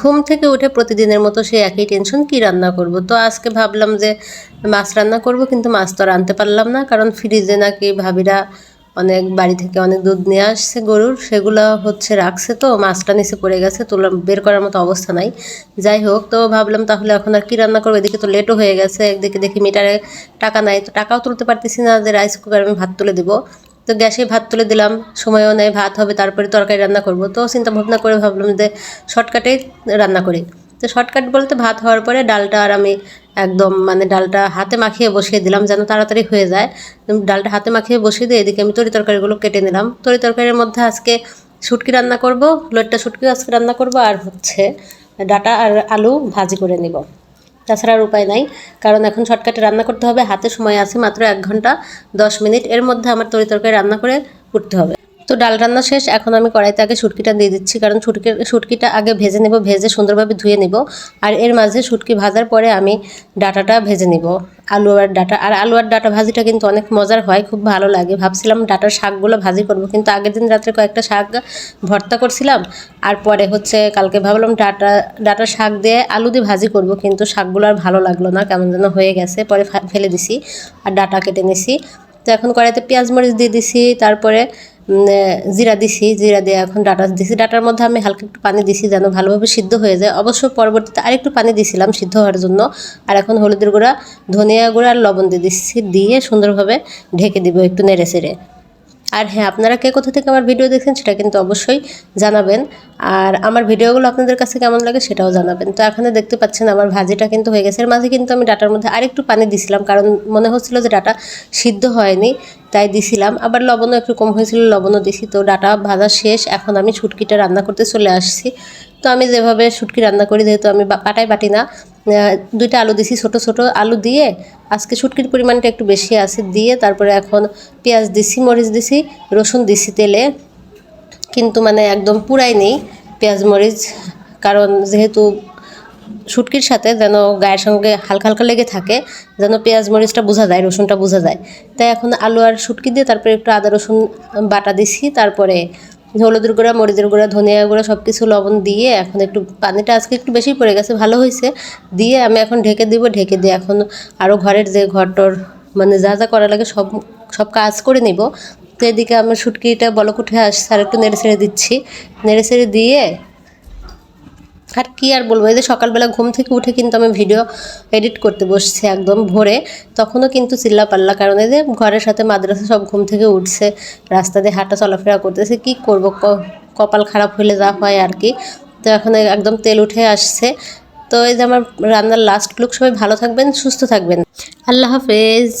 ঘুম থেকে উঠে প্রতিদিনের মতো সে একই টেনশন কি রান্না করব? তো আজকে ভাবলাম যে মাছ রান্না করব, কিন্তু মাছ তো আর আনতে পারলাম না, কারণ ফ্রিজে নাকি ভাবিরা অনেক বাড়ি থেকে অনেক দুধ নিয়ে আসছে গরুর, সেগুলো হচ্ছে রাখছে তো, মাছটা নিচে পড়ে গেছে তোলা বের করার মতো অবস্থা নাই। যাই হোক, তো ভাবলাম তাহলে এখন আর কি রান্না করব? এদিকে তো লেটও হয়ে গেছে, একদিকে দেখি মিটারে টাকা নাই, তো টাকাও তুলতে পারতেছি না যে রাইস কুকার আমি ভাত তুলে দিব। তো গ্যাসে ভাত তুলে দিলাম। সময়ও নেই, ভাত হবে, তারপরে তরকারি রান্না করব। তো চিন্তা ভাবনা করে ভাবলাম যে শর্টকাটেই রান্না করি। তো শর্টকাট বলতে ভাত হওয়ার পরে ডালটা আর আমি একদম মানে ডালটা হাতে মাখিয়ে বসিয়ে দিলাম যেন তাড়াতাড়ি হয়ে যায়। ডালটা হাতে মাখিয়ে বসিয়ে দিয়ে এদিকে আমি তরি তরকারিগুলো কেটে নিলাম। তরি তরকারির মধ্যে আজকে শুটকি রান্না করব লোটটা শুটকিও আজকে রান্না করব, আর হচ্ছে ডাটা আর আলু ভাজি করে নিব। তাছাড়া আর উপায় নাই। কারণ এখন শর্টকাটে রান্না করতে হবে, হাতে সময় আছে মাত্র এক ঘণ্টা, দশ মিনিট। এর মধ্যে আমার তরি তরকারি রান্না করে উঠতে হবে। তো ডাল রান্না শেষ, এখন আমি কড়াইতে আগে শুটকিটা দিয়ে দিচ্ছি, কারণ শুটকির, শুটকিটা আগে ভেজে নেব, ভেজে সুন্দরভাবে ধুয়ে নেব, আর এর মাঝে শুটকি ভাজার পরে আমি ডাটাটা ভেজে নিব। আলু আর ডাটা, আর আলু আর ডাটা ভাজিটা কিন্তু অনেক মজার হয়, খুব ভালো লাগে। ভাবছিলাম ডাটার শাকগুলো ভাজি করব, কিন্তু আগের দিন রাত্রে কয়েকটা শাক ভর্তা করছিলাম, আর পরে হচ্ছে কালকে ভাবলাম ডাটা ডাটার শাক দিয়ে আলু দিয়ে ভাজি করব, কিন্তু শাকগুলো আর ভালো লাগল না, কেমন যেন হয়ে গেছে, পরে ফেলে দিছি, আর ডাটা কেটে নিছি। তো এখন কড়াইতে পেঁয়াজ মরিচ দিয়ে দিছি, তারপরে জিরা দিছি, জিরা দিয়ে এখন ডাটা দিছি। ডাটার মধ্যে আমি হালকা একটু পানি দিছি যেন ভালোভাবে সিদ্ধ হয়ে যায়। অবশ্য পরবর্তীতে আরেকটু পানি দিছিলাম সিদ্ধ হওয়ার জন্য। আর এখন হলুদের গুঁড়া, ধনিয়া গুঁড়া আর লবণ দিয়ে দিচ্ছি দিয়ে সুন্দরভাবে ঢেকে দিব একটু নেড়ে চেড়ে আর হ্যাঁ আপনারা কে কোথা থেকে আমার ভিডিও দেখছেন সেটা কিন্তু অবশ্যই জানাবেন। আর আমার ভিডিওগুলো আপনাদের কাছে কেমন লাগে সেটাও জানাবেন। তো এখানে দেখতে পাচ্ছেন আমার ভাজিটা কিন্তু হয়ে গেছে। এর মাঝে কিন্তু আমি ডাটার মধ্যে আরেকটু পানি দিছিলাম, কারণ মনে হচ্ছিল যে ডাটা সিদ্ধ হয়নি, তাই দিছিলাম। আবার লবণও একটু কম হয়েছিল, লবণও দিছি। তো ডাটা ভাজা শেষ, এখন আমি ছুটকিটা রান্না করতে চলে আসছি। তো আমি যেভাবে শুটকি রান্না করি, যেহেতু আমি পাটায় বাটি না দুইটা আলু দিছি, ছোট ছোট আলু দিয়ে। আজকে শুটকির পরিমাণটা একটু বেশি আছে, দিয়ে তারপরে এখন পেঁয়াজ দিছি, মরিচ দিছি, রসুন দিছি তেলে। কিন্তু মানে একদম পুরাই নেই পেঁয়াজ, মরিচ, কারণ যেহেতু শুটকির সাথে যেন গায়ের সঙ্গে হালকা হালকা লেগে থাকে, যেন পেঁয়াজ, মরিচটা বোঝা যায়, রসুনটা বোঝা যায়। তাই এখন আলু আর শুটকি দিয়ে তারপরে একটু আদা, রসুন বাটা দিছি, তারপরে হলুদের গুঁড়া, মরিচের গুঁড়া, ধনিয়া গুঁড়া সব কিছু লবণ দিয়ে এখন একটু পানিটা আজকে একটু বেশি পড়ে গেছে, ভালো হয়েছে। দিয়ে আমি এখন ঢেকে দিব, ঢেকে দিয়ে এখন আরও ঘরের যে ঘরটর মানে যা যা করা লাগে সব সব কাজ করে নিব। তো এদিকে আমার শুটকিটা বলক উঠে আসছে, আর একটু নেড়ে ছেড়ে দিচ্ছি। নেড়ে ছেড়ে দিয়ে আর কি আর বলব? এই যে সকালবেলা ঘুম থেকে উঠে কিন্তু আমি ভিডিও এডিট করতে বসছি একদম ভোরে। তখনও কিন্তু চিল্লা পাল্লা কারণ এই যে ঘরের সাথে মাদ্রাসা সব ঘুম থেকে উঠছে, রাস্তা দিয়ে হাঁটা চলাফেরা করতেছে, কি করব? কপাল খারাপ হলে যা হয় আর কি। তো এখন একদম তেল উঠে আসছে। তো এই যে আমার রান্নার লাস্ট লুক সবাই ভালো থাকবেন, সুস্থ থাকবেন। আল্লাহ হাফেজ।